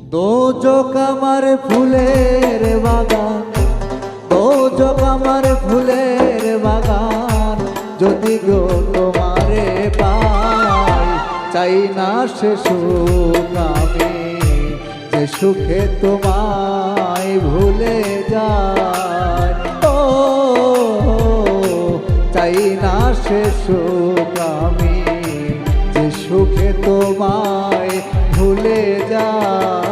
দোজক আমার ফুলের বাগান, দোজক আমার ফুলের বাগান, যদি গো তোমারে পাই, চাই না সে সুখ আমি, যে সুখে তোমায় ভুলে যায়। ও, চাই না সে সুখ আমি, যে সুখে তোমায় ভুলে যায়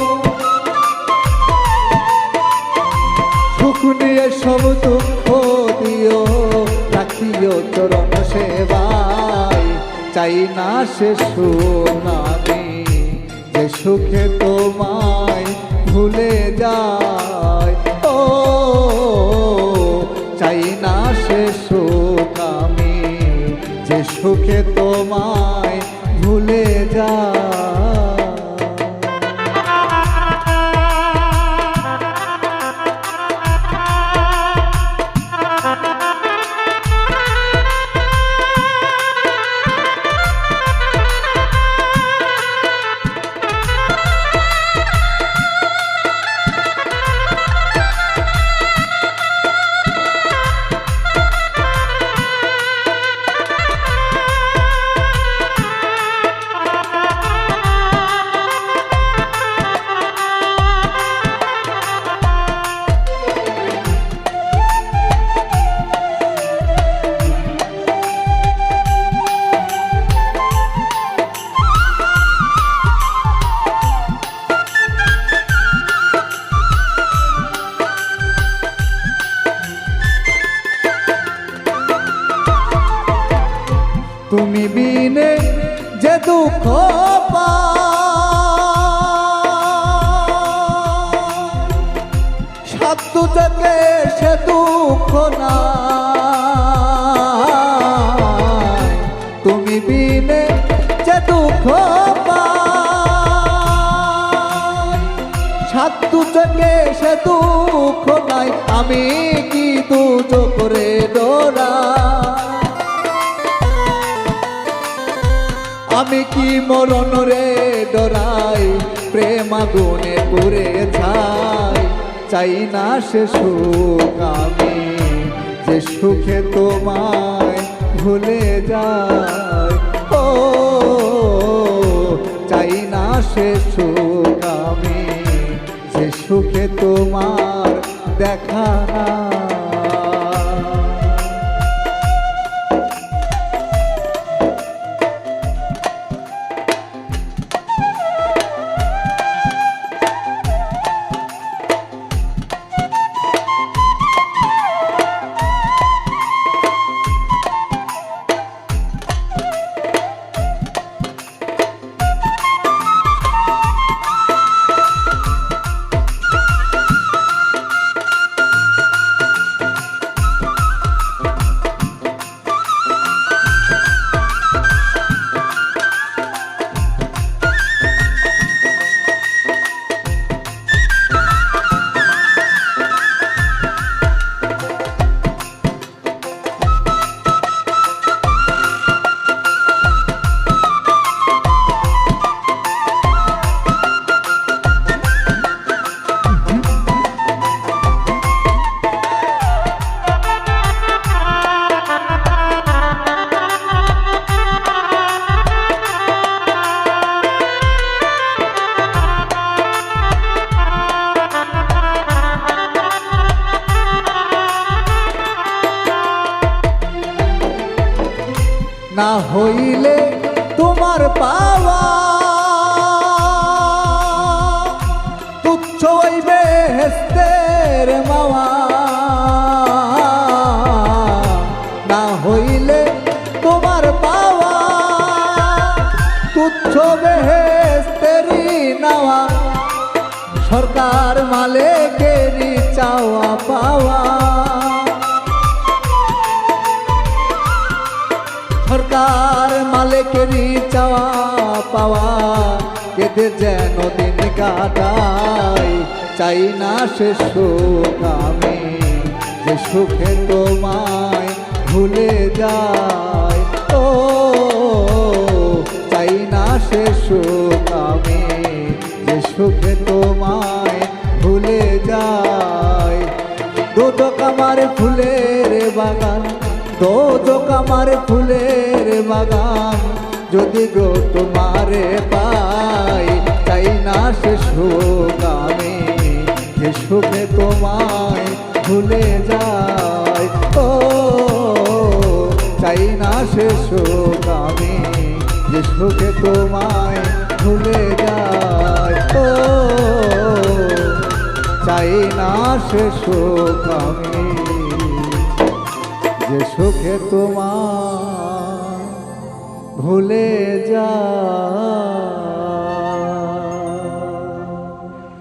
চাই না সে সুনামি যে সুখে তোমায় ভুলে যায়, ও চাই না সে সুখ যে সুখে তোমায় ভুলে যায় তুমি বিনে যে দুঃখ সাধ্য থেকে সে দুঃখ না তুমি বিনে যে দুঃখ সাধ্য থেকে সে দুঃখ নাই। আমি কি দুজ করে ডোরা আমি কি মরণ রে ডরাই? প্রেম আগুনে পুরে ছাই চাই না সে সুখ আমি, যে সুখে তোমায় ভুলে যায়। ও, চাই না সে সুখ আমি, যে সুখে তোমার দেখা না হইলে তোমার পাওয়া। তুচ্ছ হইবে হেস্তের মাওয়া। না হইলে তোমার পাওয়া। তুচ্ছ বেহেস্তেরি নাওয়া। সরকার মালেকেরই চাওয়া পাওয়া। সরকার মালিকেরই চাওয়া পাওয়া কেটে যেন দিন কাটাই চাই না সে সুখ আমি, যে সুখে তোমায় ভুলে যায়। ও, চাই না সে সুখ আমি, যে সুখে তোমায় ভুলে যায়। দুটো আমার ফুলের বাগান দোদক আমার ফুলের বাগান। যদি গো তোমারে পাই তাই না সে সুখ যে সুখে তোমায় ভুলে যায়, ও, চাই না সে সুখ যে সুখে তোমায় ভুলে যায়, ও, চাই না সে সুখ আমি যে সুখে তোমার ভুলে যা।